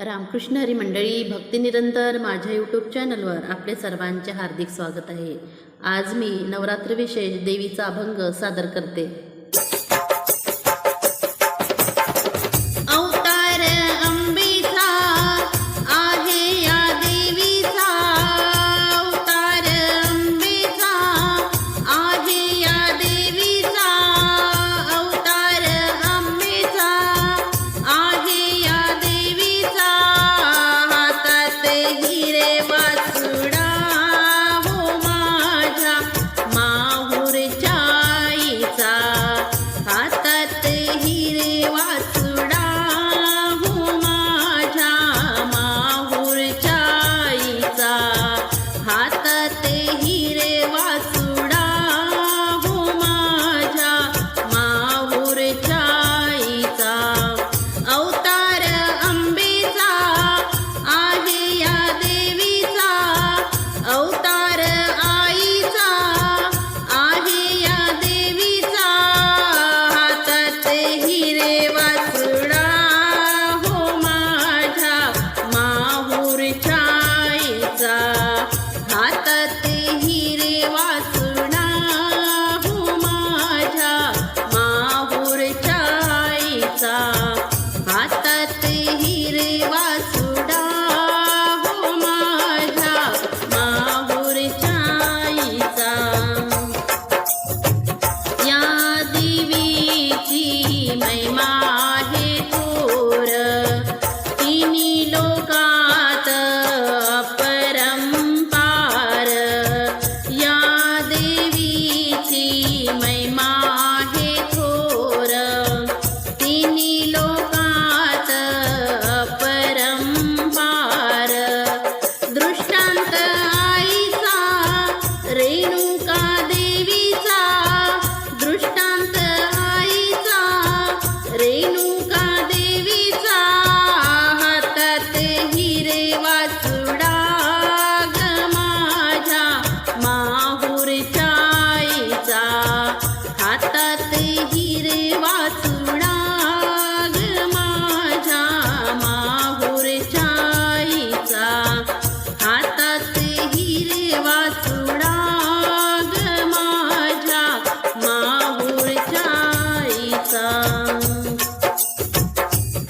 रामकृष्ण हरी मंडळी भक्तिनिरंतर माझ्या यूट्यूब चॅनलवर आपले सर्वांचे हार्दिक स्वागत आहे. आज मी नवरात्र विशेष देवीचा अभंग सादर करते.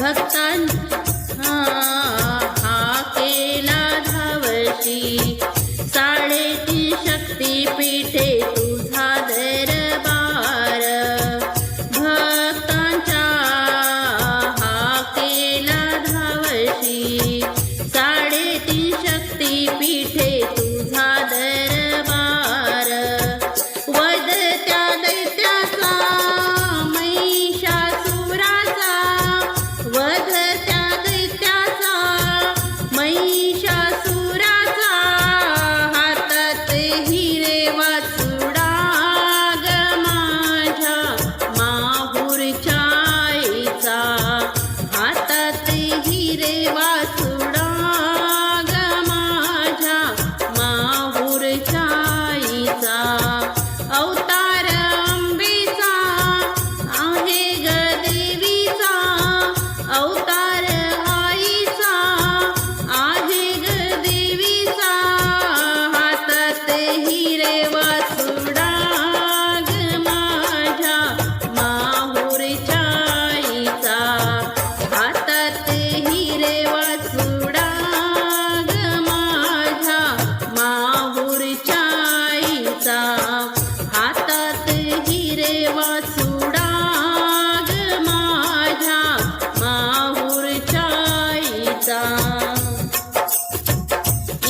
भक्तां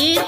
एक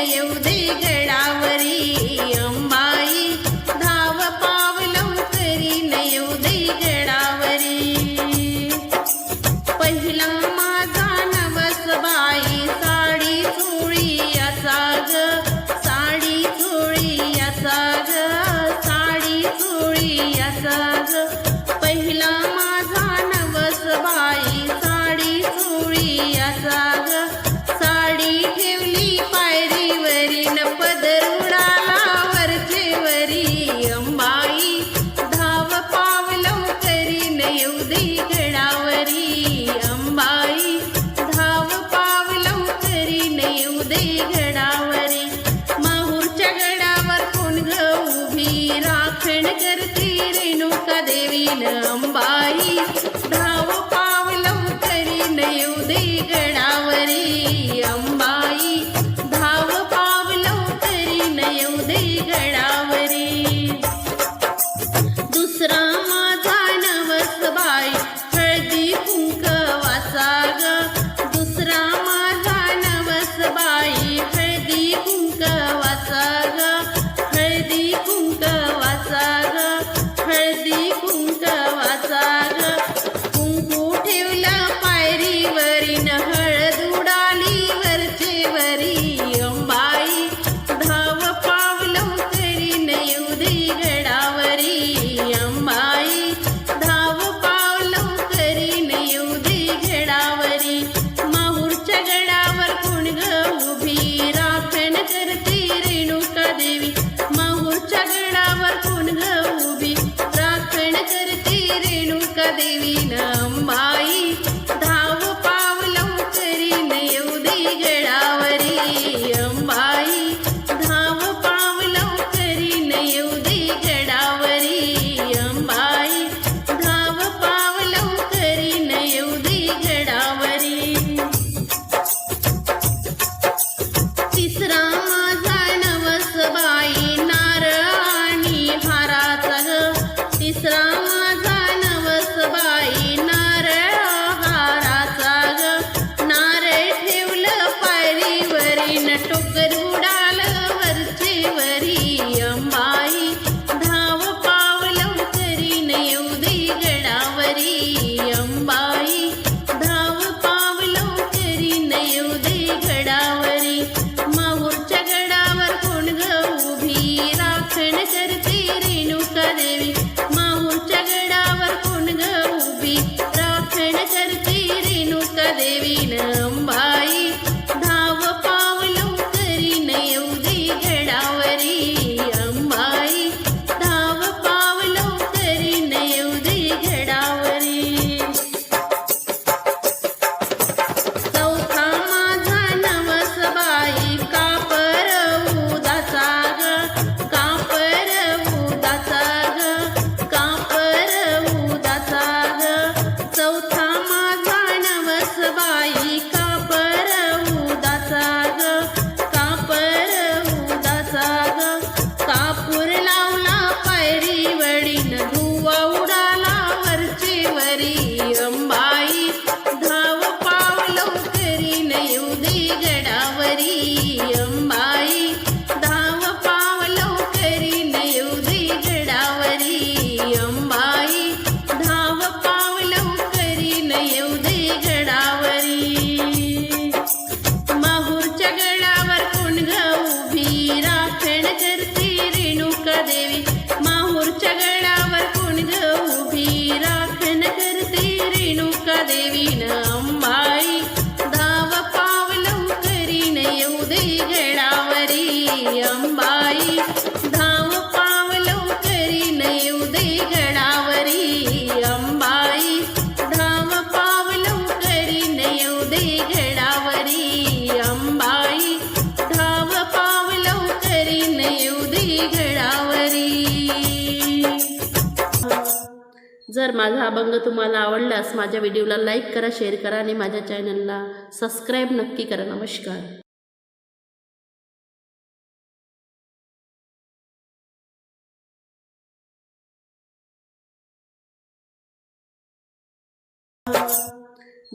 உதைகள் अंबाई धाव दे अंबाई धाव दे अंबाई धाव दे जर माझा अभंग तुम्हाला आवडल्यास माझ्या व्हिडिओला लाईक करा शेअर करा आणि माझ्या चॅनलला सबस्क्राईब नक्की करा. नमस्कार.